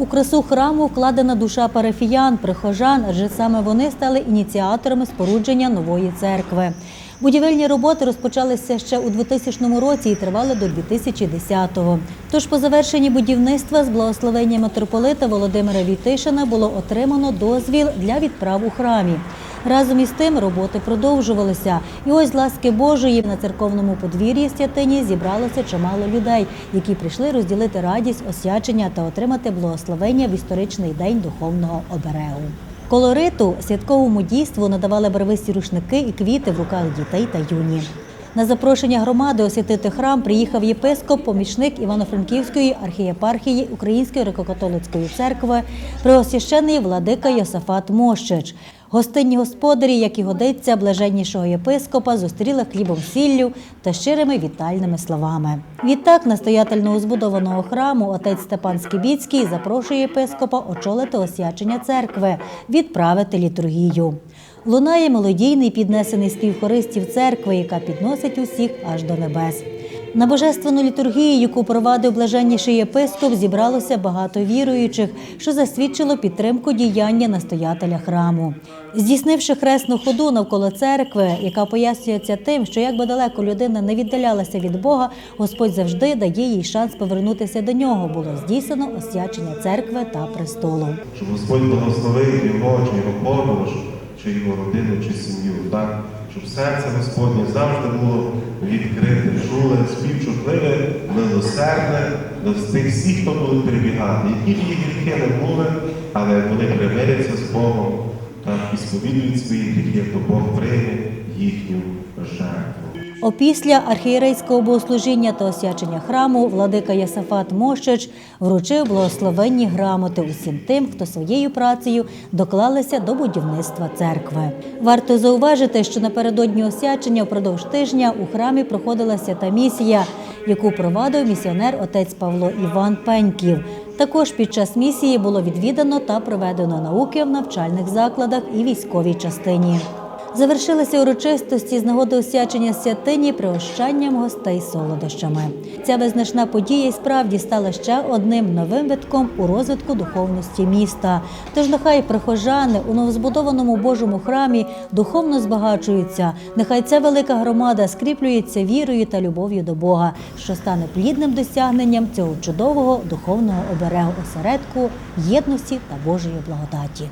У красу храму вкладена душа парафіян, прихожан, адже саме вони стали ініціаторами спорудження нової церкви. Будівельні роботи розпочалися ще у 2000 році і тривали до 2010-го. Тож по завершенні будівництва з благословення митрополита Володимира Війтишина було отримано дозвіл для відправ у храмі. Разом із тим роботи продовжувалися. І ось з ласки Божої на церковному подвір'ї святині зібралося чимало людей, які прийшли розділити радість, освячення та отримати благословення в історичний день духовного оберегу. Колориту святковому дійству надавали барвисті рушники і квіти в руках дітей та юні. На запрошення громади освятити храм приїхав єпископ, помічник Івано-Франківської архієпархії Української греко-католицької церкви, преосвящений владика Йосафат Мощич. Гостинні господарі, як і годиться, блаженнішого єпископа, зустріли хлібом сіллю та щирими вітальними словами. Відтак, настоятельного збудованого храму отець Степан Скібіцький запрошує єпископа очолити освячення церкви, відправити літургію. Лунає мелодійний піднесений спів хористів церкви, яка підносить усіх аж до небес. На божественну літургію, яку провадив блаженніший єпископ, зібралося багато віруючих, що засвідчило підтримку діяння настоятеля храму. Здійснивши хресну ходу навколо церкви, яка пояснюється тим, що якби далеко людина не віддалялася від Бога, Господь завжди дає їй шанс повернутися до нього. Було здійснено освячення церкви та престолу. щоб Господь благословив його, чи його подорож, чи його родину, чи сім'ю, так? Щоб серце Господнє завжди було відкрите, чуле, співчутливе, милосердне до тих всіх, хто будуть прибігати, які б їх гріхи не були, але вони примиряться з Богом та і сповідують свої гріхи, то Бог прийме їхню жертву. Опісля архієрейського богослужіння та освячення храму владика Ясафат Мощич вручив благословенні грамоти усім тим, хто своєю працею доклалися до будівництва церкви. Варто зауважити, що напередодні освячення впродовж тижня у храмі проходила свята місія, яку провадив місіонер отець Павло Іван Пеньків. Також під час місії було відвідано та проведено науки в навчальних закладах і військовій частині. Завершилися урочистості з нагоди освячення святині пригощанням гостей солодощами. Ця визначна подія і справді стала ще одним новим витком у розвитку духовності міста. Тож нехай прихожани у новозбудованому Божому храмі духовно збагачуються. Нехай ця велика громада скріплюється вірою та любов'ю до Бога, що стане плідним досягненням цього чудового духовного оберегу осередку єдності та Божої благодаті.